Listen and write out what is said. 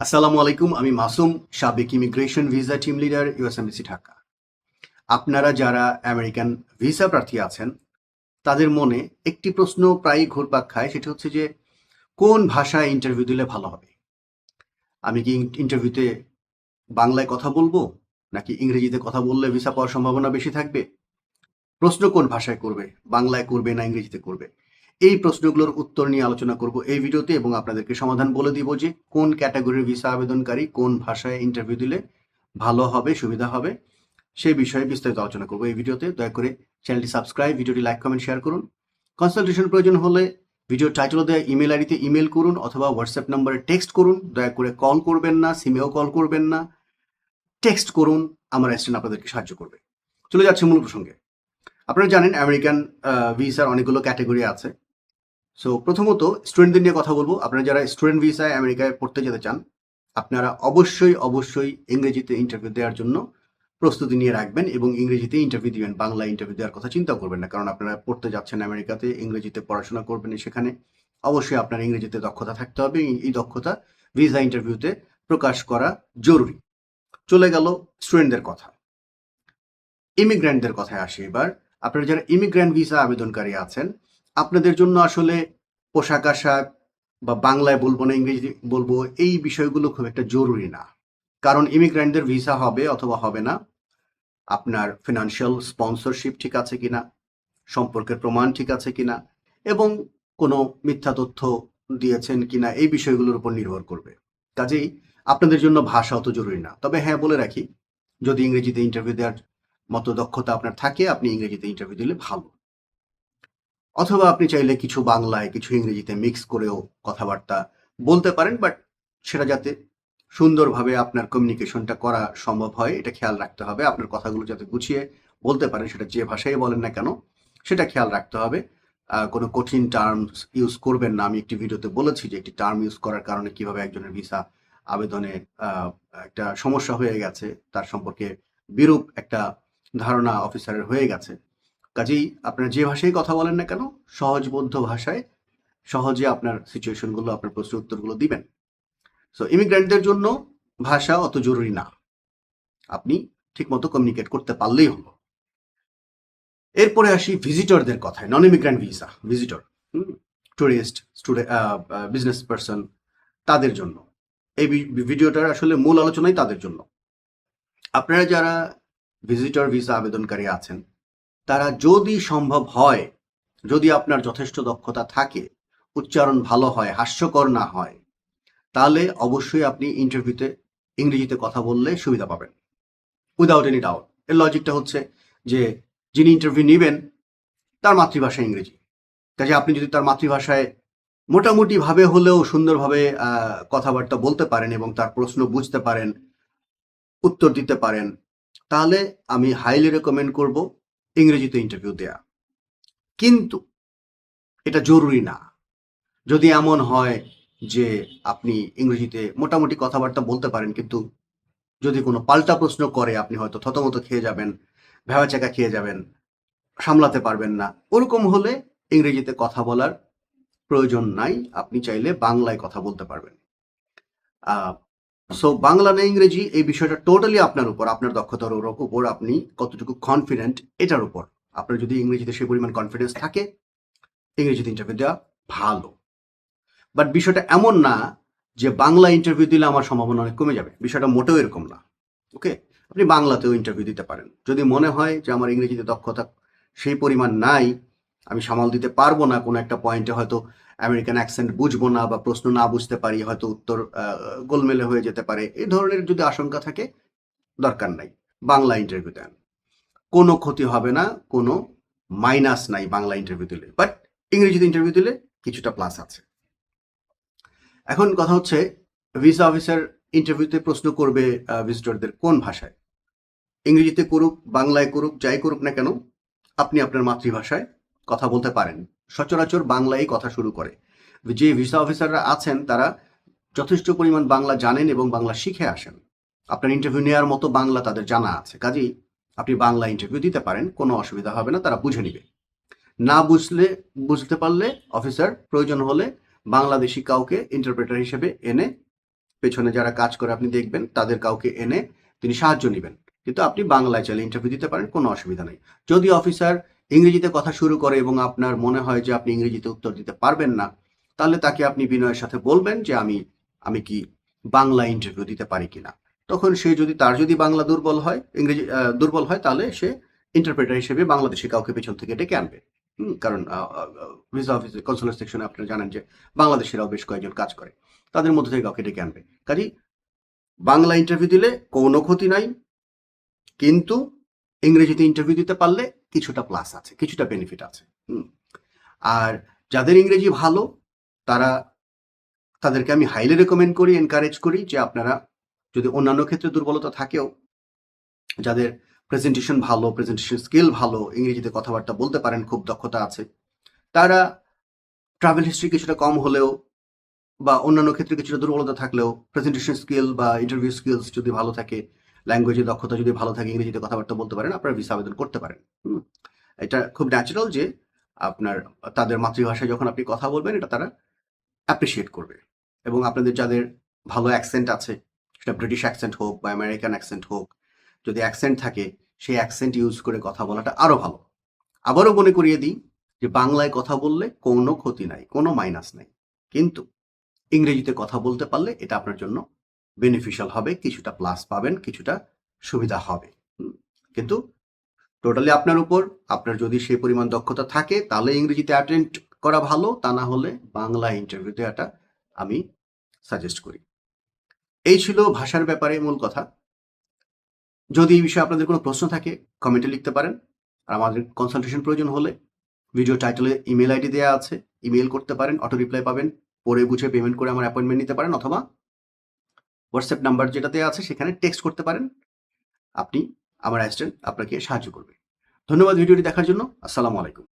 আসসালামু আলাইকুম, আমি মাসুম, সাবেক immigration visa team leader USMBC Dhaka. আপনারা যারা আমেরিকান ভিসা প্রার্থী আছেন, তাদের মনে একটি প্রশ্ন প্রায়ই ঘুরপাক খায়, সেটি হচ্ছে যে, কোন ভাষায় ইন্টারভিউ দিলে ভালো হবে? আমি কি ইন্টারভিউতে বাংলায় কথা বলব, নাকি ইংরেজিতে কথা বললে ভিসা পাওয়ার সম্ভাবনা বেশি থাকবে? প্রশ্ন কোন ভাষায় করবে, বাংলায় করবে না ইংরেজিতে করবে? এই প্রশ্নগুলোর উত্তর নিয়ে আলোচনা করব এই ভিডিওতে এবং আপনাদেরকে সমাধান বলে দিব যে কোন ক্যাটাগরির ভিসা আবেদনকারী কোন ভাষায় ইন্টারভিউ দিলে ভালো হবে, সুবিধা হবে, সেই বিষয়ে বিস্তারিত আলোচনা করব এই ভিডিওতে। দয়া করে চ্যানেলটি সাবস্ক্রাইব ভিডিওটি লাইক কমেন্ট শেয়ার করুন। কনসালটেশন প্রয়োজন হলে ভিডিও টাইটেল দেওয়া ইমেল আইডিতে ইমেল করুন অথবা হোয়াটসঅ্যাপ নম্বরে টেক্সট করুন। দয়া করে কল করবেন না সিমেও কল করবেন না টেক্সট করুন, আমার অ্যাসিস্ট্যান্ট আপনাদেরকে সাহায্য করবে। চলে যাচ্ছে মূল প্রসঙ্গে। আপনারা জানেন আমেরিকান ভিসার অনেকগুলো ক্যাটাগরি আছে। সো প্রথমত স্টুডেন্টদের নিয়ে কথা বলব। আপনারা যারা স্টুডেন্ট ভিসায় আমেরিকায় পড়তে যেতে চান, আপনারা অবশ্যই অবশ্যই ইংরেজিতে ইন্টারভিউ দেওয়ার জন্য প্রস্তুতি নিয়ে রাখবেন এবং ইংরেজিতে ইন্টারভিউ দিবেন, বাংলা ইন্টারভিউ দেওয়ার কথা চিন্তা করবেন না। কারণ আপনারা পড়তে যাচ্ছেন আমেরিকাতে, ইংরেজিতে পড়াশোনা করবেন সেখানে, অবশ্যই আপনার ইংরেজিতে দক্ষতা থাকতে হবে। এই- দক্ষতা ভিসা ইন্টারভিউতে প্রকাশ করা জরুরি। চলে গেল স্টুডেন্টদের কথা। ইমিগ্র্যান্টদের কথায় আসি এবার। আপনারা যারা ইমিগ্র্যান্ট ভিসা আবেদনকারী আছেন, আপনাদের জন্য আসলে পোশাক আশাক বা বাংলায় বলব না ইংরেজি বলব, এই বিষয়গুলো খুব একটা জরুরি না। কারণ ইমিগ্র্যান্টদের ভিসা হবে অথবা হবে না। আপনার ফিনান্সিয়াল স্পন্সরশিপ ঠিক আছে কিনা, সম্পর্কের প্রমাণ ঠিক আছে কিনা, এবং কোনো মিথ্যা তথ্য দিয়েছেন কিনা, এই বিষয়গুলোর উপর নির্ভর করবে। কাজেই আপনাদের জন্য ভাষা অত জরুরি না। তবে হ্যাঁ বলে রাখি, যদি ইংরেজিতে ইন্টারভিউ দেওয়ার মতো দক্ষতা আপনার থাকে, আপনি ইংরেজিতে ইন্টারভিউ দিলে ভালো। অথবা আপনি চাইলে কিছু বাংলায়, কিছু ইংরেজিতে মিক্স করেও কথাবার্তা বলতে পারেন বাট সেটা যাতে সুন্দরভাবে আপনার কমিউনিকেশনটা করা সম্ভব হয়, এটা খেয়াল রাখতে হবে। আপনার কথাগুলো যাতে গুছিয়ে বলতে পারেন, সেটা যে ভাষায় বলেন না কেন, সেটা খেয়াল রাখতে হবে। কোনো কঠিন টার্মস ইউজ করবেন না। আমি একটি ভিডিওতে বলেছি যে একটি টার্ম ইউজ করার কারণে কীভাবে একজনের ভিসা আবেদনে একটা সমস্যা হয়ে গেছে, তার সম্পর্কে বিরূপ একটা ধারণা অফিসারের হয়ে গেছে। কাজেই আপনার যে ভাষায় কথা বলেন না কেন সহজবোধ্য ভাষায় সহজে আপনার সিচুয়েশনগুলো আপনার প্রশ্ন উত্তরগুলো দিবেন। সো ইমিগ্রেন্টদের জন্য ভাষা অত জরুরি না। আপনি ঠিকমতো কমিউনিকেট করতে পারলেই হলো। এরপরে আসি ভিজিটরদের কথায় non immigrant visa visitor tourist student business person তাদের জন্য। এই ভিডিওটার আসলে মূল আলোচনাই তাদের জন্য। আপনারা যারা ভিজিটর ভিসা আবেদনকারী আছেন তারা যদি সম্ভব হয়, যদি আপনার যথেষ্ট দক্ষতা থাকে, উচ্চারণ ভালো হয়, হাস্যকর না হয়, তাহলে অবশ্যই আপনি ইন্টারভিউতে ইংরেজিতে কথা বললে সুবিধা পাবেন। উইদাউট এনি ডাউট এর লজিকটা হচ্ছে যে, যিনি ইন্টারভিউ নেবেন, তার মাতৃভাষা ইংরেজি। কাজে আপনি যদি তার মাতৃভাষায় মোটামুটি ভাবে হলেও সুন্দরভাবে কথাবার্তা বলতে পারেন এবং তার প্রশ্ন বুঝতে পারেন, উত্তর দিতে পারেন, তাহলে আমি হাইলি রেকমেন্ড করব ইংরেজিতে ইন্টারভিউ দেয়া। কিন্তু এটা জরুরি না। যদি এমন হয় যে আপনি ইংরেজিতে মোটামুটি কথাবার্তা বলতে পারেন, কিন্তু যদি কোনো পাল্টা প্রশ্ন করে, আপনি হয়তো থতমত খেয়ে যাবেন ভেবাচাকা খেয়ে যাবেন, সামলাতে পারবেন না, ওরকম হলে ইংরেজিতে কথা বলার প্রয়োজন নাই। আপনি চাইলে বাংলায় কথা বলতে পারবেন। সো বাংলা না ইংরেজি, এই বিষয়টা টোটালি আপনার উপর, আপনার দক্ষতার উপর আপনি কতটুকু কনফিডেন্ট এটার উপর। আপনার যদি ইংরেজিতে সেই পরিমাণ কনফিডেন্স থাকে, ইংরেজিতে ইন্টারভিউ দেওয়া ভালো। বাট বিষয়টা এমন না যে বাংলা ইন্টারভিউ দিলে আমার সম্ভাবনা অনেক কমে যাবে। বিষয়টা মোটেও এরকম না। ওকে আপনি বাংলাতেও ইন্টারভিউ দিতে পারেন। যদি মনে হয় যে আমার ইংরেজিতে দক্ষতা সেই পরিমাণ নাই আমি সামাল দিতে পারব না কোনো একটা পয়েন্টে হয়তো আমেরিকান অ্যাকসেন্ট বুঝব না বা প্রশ্ন না বুঝতে পারি, হয়তো উত্তর গোলমেলে হয়ে যেতে পারে এই ধরনের যদি আশঙ্কা থাকে দরকার নাই, বাংলা ইন্টারভিউ দেন কোনো ক্ষতি হবে না, কোনো মাইনাস নাই বাংলা ইন্টারভিউ দিলে বাট ইংরেজিতে ইন্টারভিউ দিলে কিছুটা প্লাস আছে। এখন কথা হচ্ছে ভিসা অফিসার ইন্টারভিউতে প্রশ্ন করবে ভিজিটরদের কোন ভাষায়? ইংরেজিতে করুক, বাংলায় করুক, যাই করুক না কেন, আপনি আপনার মাতৃভাষায় কথা বলতে পারেন। সচরাচর বাংলায় কথা শুরু করে। যে ভিসা অফিসাররা আছেন, তারা যথেষ্ট পরিমাণ বাংলা জানেন এবং বাংলা শিখে আসেন। আপনার ইন্টারভিউ নেওয়ার মতো বাংলা তাদের জানা আছে। কাজেই আপনি বাংলা ইন্টারভিউ দিতে পারেন, কোনো অসুবিধা হবে না, তারা বুঝে নিবে। না বুঝলে, বুঝতে পারলে অফিসার প্রয়োজন হলে বাংলাদেশি কাউকে ইন্টারপ্রেটার হিসেবে এনে, পেছনে যারা কাজ করে আপনি দেখবেন, তাদের কাউকে এনে তিনি সাহায্য নেবেন। কিন্তু আপনি বাংলায় চাইলে ইন্টারভিউ দিতে পারেন, কোনো অসুবিধা নেই। যদি অফিসার ইংরেজিতে কথা শুরু করে এবং আপনার মনে হয় যে আপনি ইংরেজিতে উত্তর দিতে পারবেন না, তাহলে তাকে আপনি বিনয়ের সাথে বলবেন যে আমি আমি কি বাংলা ইন্টারভিউ দিতে পারি কিনা। তখন সে যদি, তার যদি বাংলা দুর্বল হয়, ইংরেজি দুর্বল হয়, তাহলে সে ইন্টারপ্রেটার হিসেবে বাংলাদেশে কাউকে পেছন থেকে ডেকে আনবে। কারণ ভিসা অফিসে কনসুলেট সেকশনে আপনারা জানেন যে বাংলাদেশেরাও বেশ কয়েকজন কাজ করে, তাদের মধ্যে থেকে কাউকে ডেকে আনবে। কাজেই বাংলা ইন্টারভিউ দিলে কোনো ক্ষতি নাই, কিন্তু ইংরেজিতে ইন্টারভিউ দিতে পারলে কিছুটা প্লাস আছে, কিছুটা বেনিফিট আছে। আর যাদের ইংরেজি ভালো, তারা তাদেরকে আমি হাইলি রেকমেন্ড করি এনকারেজ করি যে আপনারা যদি অন্যান্য ক্ষেত্রে দুর্বলতা থাকেও, যাদের প্রেজেন্টেশন ভালো প্রেজেন্টেশন স্কিল ভালো, ইংরেজিতে কথাবার্তা বলতে পারেন, খুব দক্ষতা আছে, তারা ট্রাভেল হিস্ট্রি কিছুটা কম হলেও বা অন্যান্য ক্ষেত্রে কিছুটা দুর্বলতা থাকলেও প্রেজেন্টেশন স্কিল বা ইন্টারভিউ স্কিলস যদি ভালো থাকে ল্যাঙ্গুয়েজের দক্ষতা যদি ভালো থাকে, ইংরেজিতে কথাবার্তা বলতে পারেন, আপনারা ভিসা আবেদন করতে পারেন। এটা খুব ন্যাচারাল যে আপনার, তাদের মাতৃভাষায় যখন আপনি কথা বলবেন, এটা তারা অ্যাপ্রিসিয়েট করবে। এবং আপনাদের যাদের ভালো অ্যাকসেন্ট আছে, সেটা ব্রিটিশ অ্যাকসেন্ট হোক বা আমেরিকান অ্যাকসেন্ট হোক, যদি অ্যাকসেন্ট থাকে, সেই অ্যাকসেন্ট ইউজ করে কথা বলাটা আরও ভালো। আবারও মনে করিয়ে দিই যে বাংলায় কথা বললে কোনো ক্ষতি নাই, কোনো মাইনাস নাই। কিন্তু ইংরেজিতে কথা বলতে পারলে এটা আপনার জন্য বেনিফিশিয়াল হবে, কিছুটা প্লাস পাবেন, কিছুটা সুবিধা হবে। কিন্তু টোটালি আপনার উপর, আপনার যদি সেই পরিমাণ দক্ষতা থাকে, তাহলে ইংরেজিতে অ্যাটেন্ড করা ভালো, তা না হলে বাংলা ইন্টারভিউ দেওয়াটা আমি সাজেস্ট করি। এই ছিল ভাষার ব্যাপারে মূল কথা। যদি এই বিষয়ে আপনাদের কোনো প্রশ্ন থাকে কমেন্টে লিখতে পারেন। আর আমাদের কনসালটেশন প্রয়োজন হলে ভিডিও টাইটেলে ইমেল আইডি দেওয়া আছে ইমেল করতে পারেন অটো রিপ্লাই পাবেন পরে বুঝে পেমেন্ট করে আমার অ্যাপয়েন্টমেন্ট নিতে পারেন, অথবা হোয়াটসঅ্যাপ নাম্বার যেটাতে আছে, সেখানে টেক্সট করতে পারেন। আপনি আমার অ্যাসিস্ট্যান্ট আপনাকে সাহায্য করবে। ধন্যবাদ ভিডিওটি দেখার জন্য। আসসালামু আলাইকুম।